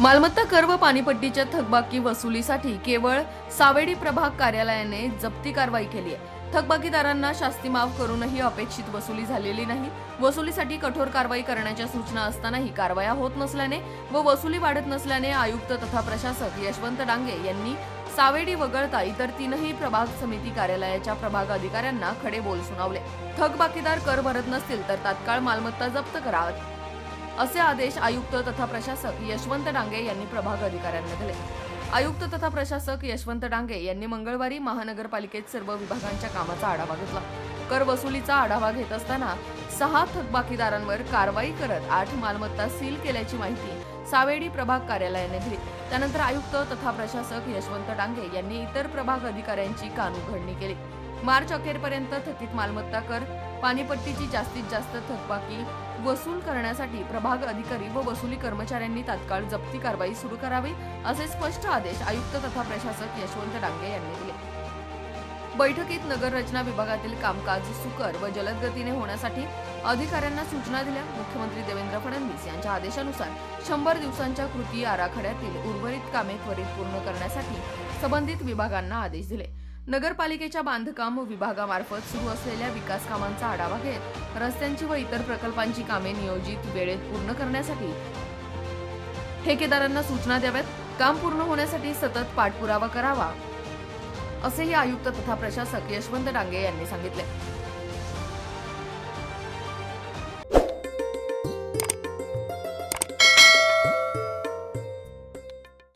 मालमत्ता कर व पाणीपट्टीच्या थकबाकी वसुलीसाठी केवळ सावेडी प्रभाग कार्यालयाने जप्ती कारवाई केली आहे. थकबाकीदारांना शास्ती माफ करूनही अपेक्षित वसुली झालेली नाही. वसुलीसाठी कठोर कारवाई करण्याच्या सूचना असतानाही कारवाया होत नसल्याने व वसुली वाढत नसल्याने आयुक्त तथा प्रशासक यशवंत डांगे यांनी सावेडी वगळता इतर तीनही प्रभाग समिती कार्यालयाच्या प्रभाग अधिकाऱ्यांना खडे बोल सुनावले. थकबाकीदार कर भरत नसतील तर तात्काळ मालमत्ता जप्त करा असे आदेश आयुक्त तथा प्रशासक यशवंत डांगे यांनी प्रभाग अधिकाऱ्यांना दिले. आयुक्त तथा प्रशासक यशवंत डांगे यांनी मंगळवारी महानगरपालिकेत सर्व विभागांच्या कामाचा आढावा घेतला. कर वसुलीचा आढावा घेत असताना सहा थकबाकीदारांवर कारवाई करत आठ मालमत्ता सील केल्याची माहिती सावेडी प्रभाग कार्यालयाने दिली. त्यानंतर आयुक्त तथा प्रशासक यशवंत डांगे यांनी इतर प्रभाग अधिकाऱ्यांची कानउघडणी केली. मार्च अखेरपर्यंत थकीत मालमत्ता कर पाणीपट्टीची जास्तीत जास्त थकबाकी वसूल करण्यासाठी प्रभाग अधिकारी व वसुली कर्मचाऱ्यांनी तात्काळ जप्ती कारवाई सुरू करावी असे स्पष्ट आदेश आयुक्त तथा प्रशासक यशवंत डांगे यांनी दिले. बैठकीत नगर रचना विभागातील कामकाज सुकर व जलद गतीने होण्यासाठी अधिकाऱ्यांना सूचना दिल्या. मुख्यमंत्री देवेंद्र फडणवीस यांच्या आदेशानुसार शंभर दिवसांच्या कृती आराखड्यातील उर्वरित कामे त्वरित पूर्ण करण्यासाठी संबंधित विभागांना आदेश दिले. नगरपालिकेच्या बांधकाम विभागामार्फत सुरू असलेल्या विकास कामांचा आढावा घेत रस्त्यांची व इतर प्रकल्पांची कामे नियोजित वेळेत पूर्ण करण्यासाठी ठेकेदारांना सूचना द्याव्यात. काम पूर्ण होण्यासाठी सतत पाठपुरावा करावा असेही आयुक्त तथा प्रशासक यशवंत डांगे यांनी सांगितले.